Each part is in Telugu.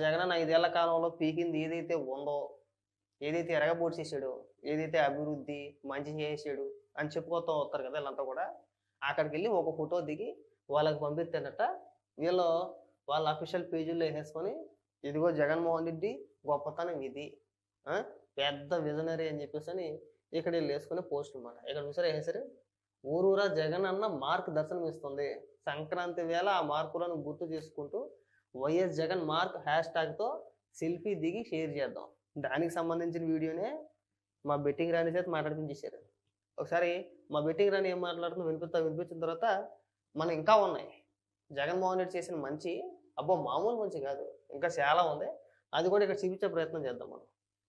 జగన్ ఐదేళ్ళ కాలంలో పీకింది ఏదైతే ఉందో ఏదైతే ఎరగబోడ్చేసాడో ఏదైతే అభివృద్ధి మంచి చేసాడు అని చెప్పుకోతూ వస్తారు కదా వీళ్ళంతా కూడా అక్కడికి వెళ్ళి ఒక ఫోటో దిగి వాళ్ళకి పంపిస్తేనట వీళ్ళు వాళ్ళ అఫీషియల్ పేజీల్లో వేసేసుకొని ఇదిగో జగన్మోహన్ రెడ్డి గొప్పతనం ఇది పెద్ద విజనరీ అని చెప్పేసి అని ఇక్కడ వీళ్ళు వేసుకుని పోస్ట్ అనమాట ఇక్కడ చూసారు వేసారు ఊరూరా జగన్ అన్న మార్క్ దర్శనం ఇస్తుంది సంక్రాంతి వేళ ఆ మార్కులను గుర్తు చేసుకుంటూ వైఎస్ జగన్ మార్క్ హ్యాష్తో సెల్ఫీ దిగి షేర్ చేద్దాం. దానికి సంబంధించిన వీడియోనే మా బెట్టింగ్ రాణి చేత మాట్లాడిపించేశారు ఒకసారి మా బెట్టింగ్ రాణి ఏం మాట్లాడుతుందో వినిపిస్తా వినిపించిన తర్వాత మనం ఇంకా ఉన్నాయి. జగన్మోహన్ రెడ్డి చేసిన మంచి అబ్బో మామూలు మంచి కాదు. ఇంకా చాలా ఉంది. అది కూడా ఇక్కడ చూపించే ప్రయత్నం చేద్దాం మనం.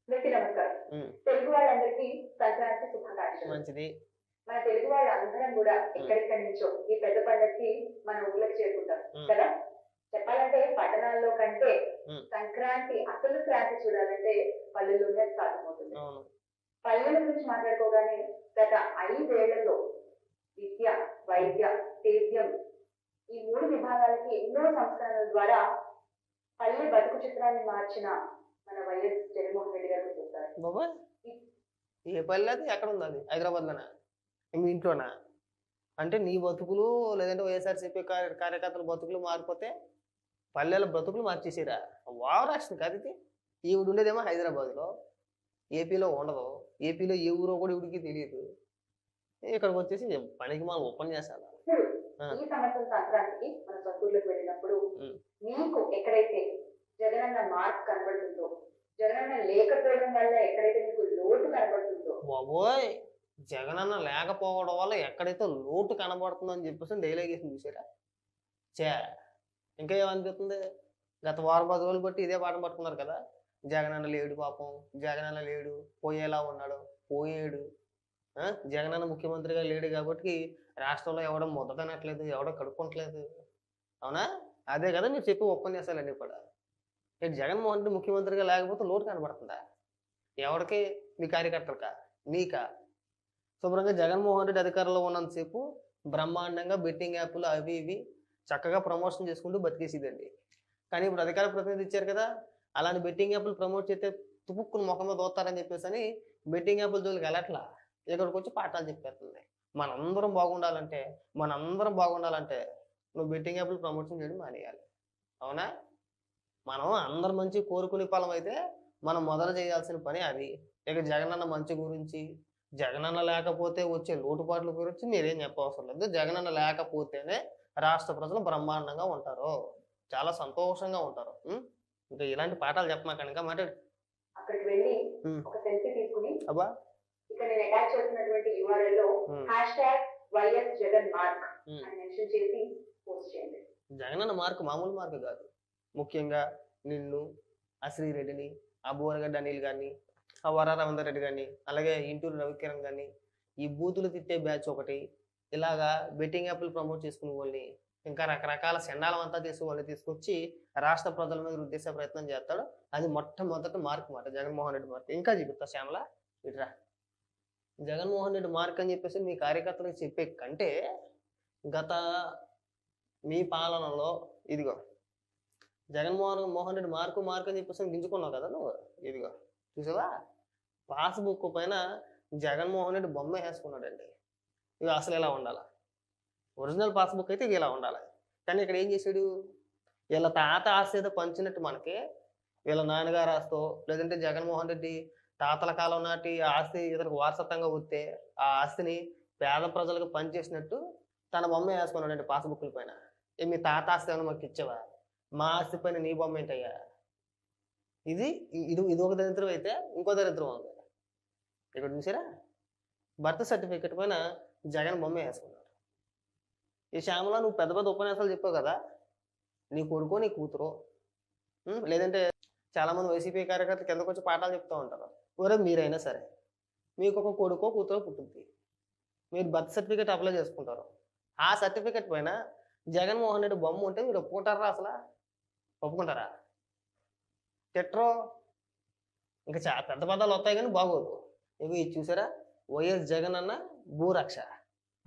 అందరికీ నమస్కారం. ఉమ్. తెలుగు వాళ్ళందరికీ సంక్రాంతి శుభాకాంక్షలు. మంచిది. మన తెలుగు వాళ్ళందరం కూడా ఎక్కడెక్కడి నుంచో ఈ పెద్ద పండగకి మన ఊళ్ళకి చేరుకుంటాం. కదా? చెప్పాలంటే పట్టణాల్లో కంటే. సంక్రాంతి అసలు క్రాంతి చూడాలంటే పల్లెల్లోనే సాధ్యమవుతుంది. పల్లెల గురించి మాట్లాడుకోగానే గత ఐదేళ్ళలో విద్య వైద్య సేద్యం ఈ మూడు విభాగాలకి ఎన్నో సంస్కరణల ద్వారా పల్లె బతుకు చిత్రాన్ని మార్చిన మన వైఎస్ జగన్మోహన్ రెడ్డి గారు చూస్తారు ఏ పల్లె అది? ఎక్కడ ఉంది అది? హైదరాబాద్లోనా? మీ ఇంట్లోనా? అంటే నీ బతుకులు లేదంటే వైఎస్ఆర్సీపీ కార్య కార్యకర్తల బతుకులు మారిపోతే పల్లెల బ్రతుకులు మార్చేసిరా. వావరాష్ట్రం కాదు ఇది. ఈవిడ ఉండేదేమో హైదరాబాద్లో. ఏపీలో ఉండదు. ఏపీలో ఏ ఊరో కూడా ఇవిడికి తెలియదు. ఇక్కడికి వచ్చేసి పనికి మనం ఉపన్యాసాలు ఇప్పుడు ఆ. ఈ సంవత్సరం సంక్రాంతికి మన సొంతూరులోకి వెళ్ళినప్పుడు ఉం. మీకు ఎక్కడైతే జగనన్న మార్క్ కనబడుతుందో జగనన్న లేకపోవడం వల్ల ఎక్కడైతే మీకు లోటు కనబడుతుందో. బాబోయ్! జగనన్న లేకపోవడం వల్ల ఎక్కడైతే లోటు కనబడుతుందని చెప్పేసి డైలాగేషన్ చూసారా? చే ఇంకా ఏమనిపిస్తుంది? గత వారం పది రోజులు బట్టి ఇదే పాఠం పట్టుకున్నారు కదా? జగనన్న లేడు పాపం. జగనన్న లేడు. పోయేలా ఉన్నాడు. పోయేడు. జగనన్న ముఖ్యమంత్రిగా లేడు కాబట్టి రాష్ట్రంలో ఎవడం మొదటనట్లేదు ఎవడో కడుక్కుంటలేదు అవునా? అదే కదా మీరు చెప్పే ఉపన్యాసాలన్నీ కూడా. నేను జగన్మోహన్ రెడ్డి ముఖ్యమంత్రిగా లేకపోతే లోటు కనబడుతుందా? ఎవరికి మీ కార్యకర్తలకా? మీకా? శుభ్రంగా జగన్మోహన్ రెడ్డి అధికారంలో ఉన్నంతసేపు బ్రహ్మాండంగా బెట్టింగ్ యాప్లు అవి ఇవి చక్కగా ప్రమోషన్ చేసుకుంటూ బతికేసేదండి. కానీ ఇప్పుడు అధికార ప్రతినిధి ఇచ్చారు కదా అలాంటి బెట్టింగ్ యాప్లు ప్రమోట్ చేస్తే తుపుక్కుని ముఖం దోస్తారని చెప్పేసి అని బెట్టింగ్ యాప్ల జోలికి వెళ్ళట్లా? ఇక్కడికి వచ్చి పాఠాలు చెప్పేస్తుంది మనందరం బాగుండాలంటే మనందరం బాగుండాలంటే నువ్వు బెట్టింగ్ యాప్లు ప్రమోషన్ చేయడం మానేయాలి. అవునా? మనం అందరు మంచి కోరుకునే ఫలం అయితే మనం మొదలు చేయాల్సిన పని అది. ఇక జగనన్న మంచి గురించి జగనన్న లేకపోతే వచ్చే లోటుపాట్ల గురించి మీరేం చెప్పవసరం లేదు. జగనన్న లేకపోతేనే రాష్ట్ర ప్రజలు బ్రహ్మాండంగా ఉంటారు. చాలా సంతోషంగా ఉంటారు? ఇంకా ఇలాంటి పాఠాలు చెప్పమా కనుక మాట తీసుకుని అబ్బా. ఇక్కడ నేను అటాచ్ చేసినటువంటి URL లో ఉం. Hashtag YS Jagan mark ఉం. అని మెన్షన్ చేసి పోస్ట్ చేయండి. జగనన్న మార్కు మామూలు మార్కు కాదు. ముఖ్యంగా నిన్ను ఆ శ్రీరెడ్డిని ఆ బోరగడ్డ అనిల్ గారిని ఆ వర రవీందర్ రెడ్డి గారిని అలాగే ఇంటూరు రవికిరణ్ గారిని ఈ బూతులు తిట్టే బ్యాచ్ ఒకటి ఇలాగా బెట్టింగ్ యాప్లు ప్రమోట్ చేసుకునే వాళ్ళని ఇంకా రకరకాల సెండాలం అంతా చేసి వాళ్ళని తీసుకొచ్చి రాష్ట్ర ప్రజల మీద ఉద్దేశ ప్రయత్నం చేస్తాడు. అది మొట్టమొదటి మార్క్ మాట జగన్మోహన్ రెడ్డి మార్క్. ఇంకా చూపిస్తా శ్యామల ఇట్రా. జగన్మోహన్ రెడ్డి మార్క్ అని చెప్పేసి మీ కార్యకర్తలకు చెప్పే కంటే గత మీ పాలనలో ఇదిగో జగన్మోహన్ మోహన్ రెడ్డి మార్కు మార్కు అని చెప్పేసి గింజుకున్నావు కదా నువ్వు ఇదిగో చూసావా? పాస్బుక్ పైన జగన్మోహన్ రెడ్డి బొమ్మ వేసుకున్నాడండి. ఇవి అసలు ఎలా ఉండాలి? ఒరిజినల్ పాస్బుక్ అయితే ఇవి ఇలా ఉండాలి? కానీ ఇక్కడ ఏం చేశాడు వీళ్ళ తాత ఆస్తి ఏదో పంచినట్టు మనకి వీళ్ళ నాన్నగారు ఆస్తో లేదంటే జగన్మోహన్ రెడ్డి తాతల కాలం నాటి ఆస్తి ఇతనికి వారసత్వంగా వస్తే ఆ ఆస్తిని పేద ప్రజలకు పనిచేసినట్టు తన బొమ్మ వేసుకున్నాడండి పాస్బుక్ల పైన. ఏ మీ తాత ఆస్తి ఏమైనా మాకు ఇచ్చావా? మా ఆస్తి పైన నీ బొమ్మ ఏంటయ్యా? ఇది ఇది ఇది ఒక దరిద్రం అయితే ఇంకో దరిద్రం ఉంది. ఇక్కడ చూసారా? బర్త్ సర్టిఫికెట్ పైన జగన్ బొమ్మ వేసుకున్నారు ఈ శ్యామల నువ్వు పెద్ద పెద్ద ఉపన్యాసాలు చెప్పావు కదా నీ కొడుకో నీ కూతురు లేదంటే చాలా మంది వైసీపీ కార్యకర్తలు కిందకు వచ్చి పాఠాలు చెప్తూ ఉంటారు. ఒరే మీరైనా సరే మీకు ఒక కొడుకో కూతురో పుట్టింది. మీరు బర్త్ సర్టిఫికేట్ అప్లై చేసుకుంటారు. ఆ సర్టిఫికేట్ పైన జగన్మోహన్ రెడ్డి బొమ్మ ఉంటే మీరు ఒప్పుకుంటారా అసలు? ఒప్పుకుంటారా? టెట్రో ఇంకా చాలా పెద్ద పదాలు వస్తాయి కానీ బాగోదు. ఇవి ఇది చూసారా? వైఎస్ జగన్ అన్న భూరక్ష.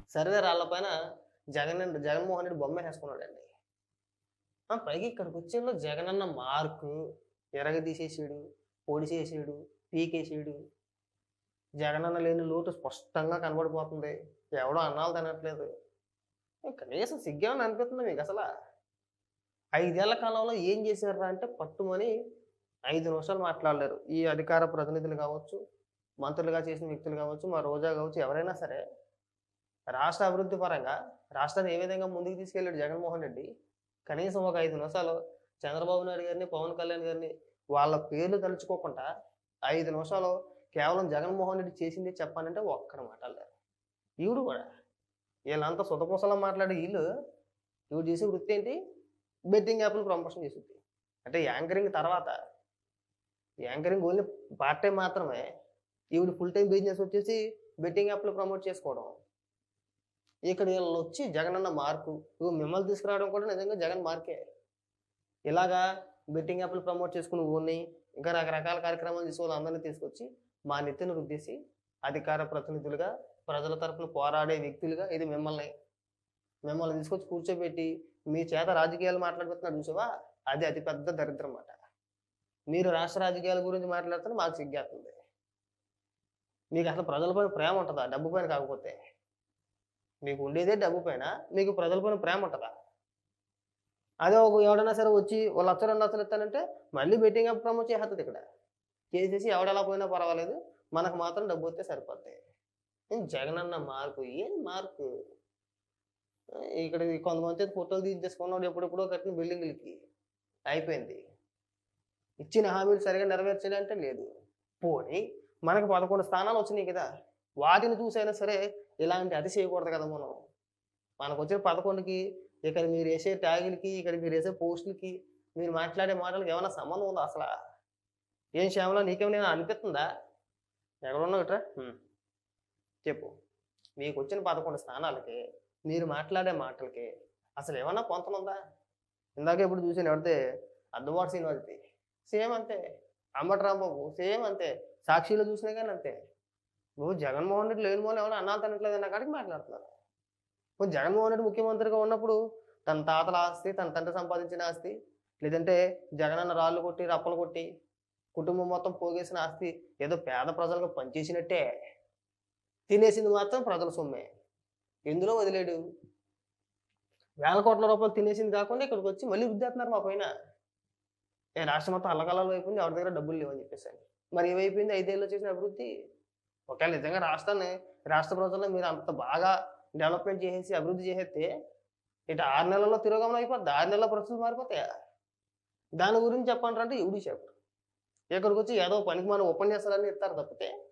సర్వే రాళ్ళ పైన జగన్ జగన్మోహన్ రెడ్డి బొమ్మ వేసుకున్నాడండి. పైకి పైగా ఇక్కడికి వచ్చేలో జగనన్న మార్కు ఎరగదీసేసాడు పొడిసేసాడు పొడిచేసాడు పీకేసాడు. జగనన్న లేని లోటు స్పష్టంగా కనబడిపోతుంది. ఎవడో అన్నాలు తినట్లేదు. కనీసం సిగ్గేమని అనిపిస్తుంది మీకు అసలు? ఐదేళ్ళ కాలంలో ఏం చేశారా అంటే పట్టుమని ఐదు నిమిషాలు మాట్లాడలేరు. ఈ అధికార ప్రతినిధులు కావచ్చు మంత్రులుగా చేసిన వ్యక్తులు కావచ్చు మా రోజా కావచ్చు ఎవరైనా సరే రాష్ట్ర అభివృద్ధి పరంగా రాష్ట్రాన్ని ఏ విధంగా ముందుకు తీసుకెళ్ళాడు జగన్మోహన్ రెడ్డి కనీసం ఒక ఐదు నిమిషాలు చంద్రబాబు నాయుడు గారిని పవన్ కళ్యాణ్ గారిని వాళ్ళ పేర్లు తలుచుకోకుండా ఐదు నిమిషాలు కేవలం జగన్మోహన్ రెడ్డి చేసింది చెప్పానంటే ఒక్కడ మాట్లాడలేరు ఈవిడు కూడా. వీళ్ళంతా సుతపూసలా మాట్లాడే వీళ్ళు ఈవిడ చేసే వృత్తి ఏంటి? బెట్టింగ్ యాప్లు ప్రమోషన్ చేసింది. అంటే యాంకరింగ్ తర్వాత యాంకరింగ్ ఓన్లీ పార్ట్ టైం మాత్రమే ఈవిడ ఫుల్ టైం బిజినెస్ వచ్చేసి బెట్టింగ్ యాప్లు ప్రమోట్ చేసుకోవడం. ఇక్కడ వీళ్ళు వచ్చి జగన్ అన్న మార్కు. ఇగో మిమ్మల్ని తీసుకురావడం కూడా నిజంగా జగన్ మార్కే. ఇలాగా బెట్టింగ్ యాప్లు ప్రమోట్ చేసుకుని ఊరిని ఇంకా రకరకాల కార్యక్రమాలు తీసుకొని అందరినీ తీసుకొచ్చి మా నెత్తిని రుద్దేసి అధికార ప్రతినిధులుగా ప్రజల తరపున పోరాడే వ్యక్తులుగా ఇది మిమ్మల్ని మిమ్మల్ని తీసుకొచ్చి కూర్చోబెట్టి మీ చేత రాజకీయాలు మాట్లాడుతున్నారు చూసావా? అది అతి పెద్ద దరిద్రం అన్నమాట మీరు రాష్ట్ర రాజకీయాల గురించి మాట్లాడుతున్న మాకు సిగ్గేస్తుంది మీకు అసలు ప్రజలపైన ప్రేమ ఉంటుందా? డబ్బు పైన కాకపోతే. మీకు ఉండేదే డబ్బు పైన మీకు ప్రజలపైన ప్రేమ ఉంటుందా? అదే ఒక ఎవడన్నా సరే వచ్చి ఒక లక్ష రెండు లక్షలు ఇస్తానంటే మళ్ళీ బెట్టింగ్ అప్ ప్రమోట్ చేస్తుంది ఇక్కడ. చేసేసి ఎవడెలా పోయినా పర్వాలేదు మనకు మాత్రం డబ్బు వస్తే సరిపోతాయి. జగన్ జగనన్న మార్పు? ఏం మార్పు? ఇక్కడ కొంతమంది చేతి ఫోటోలు తీసేసుకున్నాడు ఎప్పుడెప్పుడో కట్టిన బిల్డింగ్లకి. అయిపోయింది. ఇచ్చిన హామీలు సరిగా అంటే లేదు. పోనీ మనకు పదకొండు స్థానాలు వచ్చినాయి కదా వాటిని చూసైనా సరే ఇలాంటి అతి చేయకూడదు కదా మనం. మనకు వచ్చిన పదకొండుకి ఇక్కడ మీరు వేసే ట్యాగులకి ఇక్కడ మీరు వేసే పోస్టులకి మీరు మాట్లాడే మాటలకి ఏమైనా సంబంధం ఉందా అసలు? ఏం శ్యామలో నీకేమైనా అనిపిస్తుందా? ఎక్కడున్నావు ఇట్రా? చెప్పు. మీకు వచ్చిన పదకొండు స్థానాలకి మీరు మాట్లాడే మాటలకి అసలు ఏమన్నా పొంతనుందా? ఇందాక ఇప్పుడు చూసిన ఎవరితే అద్దవాడు శ్రీనివాసది. సేమ్ అంతే. అంబటి రాంబాబు. సేమ్ అంతే. సాక్షిలో చూసినా కానీ అంతే. నువ్వు జగన్మోహన్ రెడ్డి లేని మూలం ఏమైనా అన్నా తినట్లేదు అన్న కాడికి మాట్లాడుతున్నారు. ఇప్పుడు జగన్మోహన్ రెడ్డి ముఖ్యమంత్రిగా ఉన్నప్పుడు తన తాతల ఆస్తి తన తండ్రి సంపాదించిన ఆస్తి లేదంటే జగనన్న రాళ్ళు కొట్టి రప్పలు కొట్టి కుటుంబం మొత్తం పోగేసిన ఆస్తి ఏదో పేద ప్రజలకు పనిచేసినట్టే. తినేసింది మాత్రం ప్రజల సొమ్మే. ఎందులో వదిలేడు? వేల కోట్ల రూపాయలు తినేసింది కాకుండా ఇక్కడికి వచ్చి మళ్ళీ రుద్దేస్తున్నారు మా పైన. రాష్ట్రం మొత్తం అల్లకల్లలో అయిపోయింది ఎవరి దగ్గర డబ్బులు లేవని చెప్పేసి మరి ఏమైపోయింది? ఐదేళ్ళు చేసిన అభివృద్ధి? ఒకవేళ నిజంగా రాష్ట్రాన్ని రాష్ట్ర ప్రజల్లో మీరు అంత బాగా డెవలప్మెంట్ చేసేసి అభివృద్ధి చేసేస్తే ఇటు ఆరు నెలల్లో తిరోగమనం అయిపోద్ది? ఆరు నెలల పరిస్థితులు మారిపోతాయా? దాని గురించి చెప్పండి అంటే ఎవడు చెప్పరు ఇక్కడికి వచ్చి ఏదో పనికి మనం ఉపన్యాసాలన్నీ ఇస్తారు తప్పితే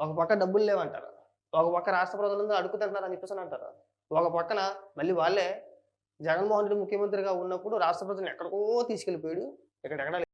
ఒక పక్క డబ్బులు లేవంటారు. ఒక పక్క రాష్ట్ర ప్రజలందరూ అడుగు అని చెప్పేసి అంటారు. ఒక పక్కన మళ్ళీ వాళ్ళే జగన్మోహన్ రెడ్డి ముఖ్యమంత్రిగా ఉన్నప్పుడు రాష్ట్ర ప్రజలను ఎక్కడికో తీసుకెళ్ళిపోయాడు. ఎక్కడెక్కడ